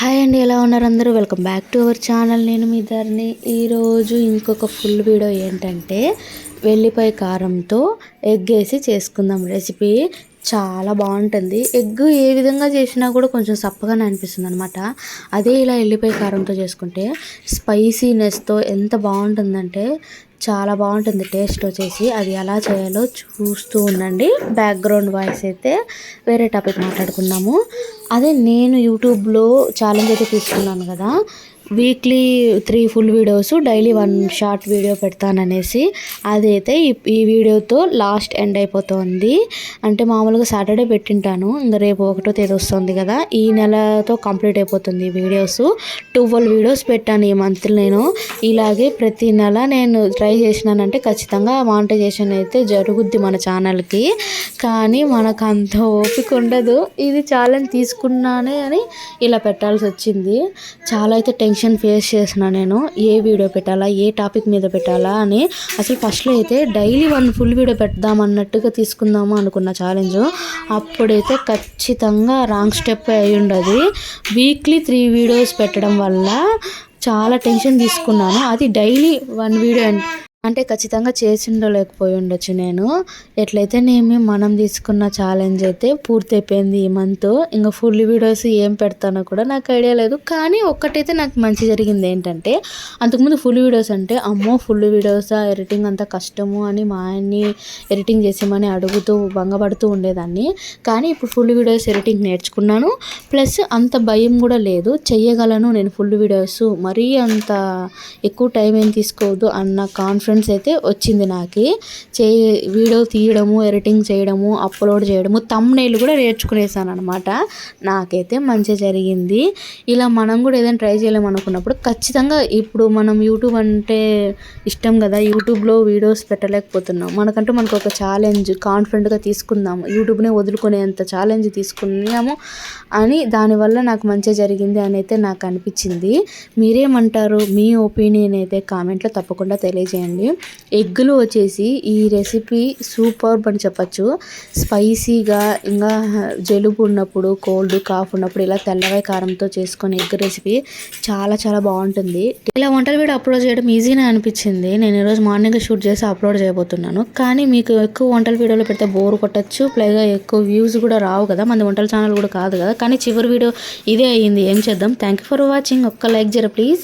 Hi అండి ఎలా ఉన్నారు అందరూ? Welcome back to our channel. నేను మీ ధరణి. ఈరోజు ఇంకొక ఫుల్ వీడియో ఏంటంటే వెల్లిపాయ కారంతో ఎగ్ వేసి చేసుకుందాం రెసిపీ. చాలా బాగుంటుంది. ఎగ్ ఏ విధంగా చేసినా కూడా కొంచెం సప్పగానే అనిపిస్తుంది అనమాట అదే ఇలా ఎల్లిపాయ కారంతో చేసుకుంటే స్పైసీనెస్తో ఎంత బాగుంటుందంటే చాలా బాగుంటుంది టేస్ట్ వచ్చేసి. అది ఎలా చేయాలో చూస్తూ ఉండండి. బ్యాక్గ్రౌండ్ వాయిస్ అయితే వేరే టాపిక్ మాట్లాడుకున్నాము అదే నేను యూట్యూబ్లో ఛాలెంజ్ అయితే తీసుకున్నాను కదా. Weekly three full videos daily one short video పెడతాననేసి అదైతే ఈ వీడియోతో లాస్ట్ ఎండ్ అయిపోతుంది. అంటే మామూలుగా సాటర్డే పెట్టింటాను ఇంకా రేపు ఒకటో తేదీ వస్తుంది కదా ఈ నెలతో కంప్లీట్ అయిపోతుంది వీడియోస్. ట్వెల్వ్ వీడియోస్ పెట్టాను ఈ మంత్ నేను. ఇలాగే ప్రతి నెల నేను ట్రై చేసినానంటే ఖచ్చితంగా మానిటైజేషన్ అయితే జరుగుద్ది మన ఛానల్కి. కానీ మనకు అంత ఓపిక ఉండదు. ఇది ఛాలెంజ్ తీసుకున్నానే అని ఇలా పెట్టాల్సి వచ్చింది చాలా అయితే టెన్షన్ టెన్షన్ ఫేస్ చేసిన నేను ఏ వీడియో పెట్టాలా ఏ టాపిక్ మీద పెట్టాలా అని అసలు ఫస్ట్లో అయితే డైలీ వన్ ఫుల్ వీడియో పెడదాం అన్నట్టుగా తీసుకుందాము అనుకున్న ఛాలెంజ్ అప్పుడైతే ఖచ్చితంగా రాంగ్ స్టెప్ అయి ఉండదు. వీక్లీ త్రీ వీడియోస్ పెట్టడం వల్ల చాలా టెన్షన్ తీసుకున్నాను. అది డైలీ వన్ వీడియో అంటే ఖచ్చితంగా లేకపోయి ఉండొచ్చు నేను. ఎట్లయితే నేమి మనం తీసుకున్న ఛాలెంజ్ అయితే పూర్తయిపోయింది ఈ మంత్ ఇంకా ఫుల్ వీడియోస్ ఏం పెడతానో కూడా నాకు ఐడియా లేదు. కానీ ఒక్కటైతే నాకు మంచి జరిగింది ఏంటంటే అంతకుముందు ఫుల్ వీడియోస్ అంటే అమ్మో ఫుల్ వీడియోస్ ఎడిటింగ్ అంత కష్టము అని మా ఆయన్ని ఎడిటింగ్ చేసేమని అడుగుతూ భంగపడుతూ ఉండేదాన్ని. కానీ ఇప్పుడు ఫుల్ వీడియోస్ ఎడిటింగ్ నేర్చుకున్నాను. ప్లస్ అంత భయం కూడా లేదు. చెయ్యగలను నేను ఫుల్ వీడియోస్ మరీ అంత ఎక్కువ టైం ఏం తీసుకోవద్దు అన్న కాన్ఫిడెన్స్ డిఫరెన్స్ అయితే వచ్చింది నాకు. చే వీడియో తీయడము ఎడిటింగ్ చేయడము అప్లోడ్ చేయడము తమ్నేల్ కూడా నేర్చుకునేసాను అనమాట నాకైతే మంచి జరిగింది. ఇలా మనం కూడా ఏదైనా ట్రై చేయలేము అనుకున్నప్పుడు ఖచ్చితంగా ఇప్పుడు మనం యూట్యూబ్ అంటే ఇష్టం కదా యూట్యూబ్లో వీడియోస్ పెట్టలేకపోతున్నాం. మనకంటూ మనకు ఒక ఛాలెంజ్ కాన్ఫిడెంట్గా తీసుకుందాము యూట్యూబ్నే వదులుకునేంత ఛాలెంజ్ తీసుకున్నాము అని దానివల్ల నాకు మంచి జరిగింది అని అయితే నాకు అనిపించింది. మీరేమంటారు? మీ ఒపీనియన్ అయితే కామెంట్లో తప్పకుండా తెలియజేయండి. అండి ఎగ్గులు వచ్చేసి ఈ రెసిపీ సూపర్ అని చెప్పచ్చు. స్పైసీగా ఇంకా జలుబు ఉన్నప్పుడు కోల్డ్ కాఫ్ ఉన్నప్పుడు ఇలా తెల్లవాయి కారంతో చేసుకునే ఎగ్ రెసిపీ చాలా చాలా బాగుంటుంది. ఇలా వంటల వీడియో అప్లోడ్ చేయడం ఈజీనే అనిపించింది. నేను ఈరోజు మార్నింగ్ షూట్ చేసి అప్లోడ్ చేయబోతున్నాను. కానీ మీకు ఎక్కువ వంటల వీడియోలో పెడితే బోర్ కొట్టచ్చు. ప్లేగా ఎక్కువ వ్యూస్ కూడా రావు కదా. మన వంటల ఛానల్ కూడా కాదు కదా. కానీ చివరి వీడియో ఇదే అయ్యింది ఏం చేద్దాం? థ్యాంక్ యూ ఫర్ వాచింగ్ ఒక్క లైక్ జర ప్లీజ్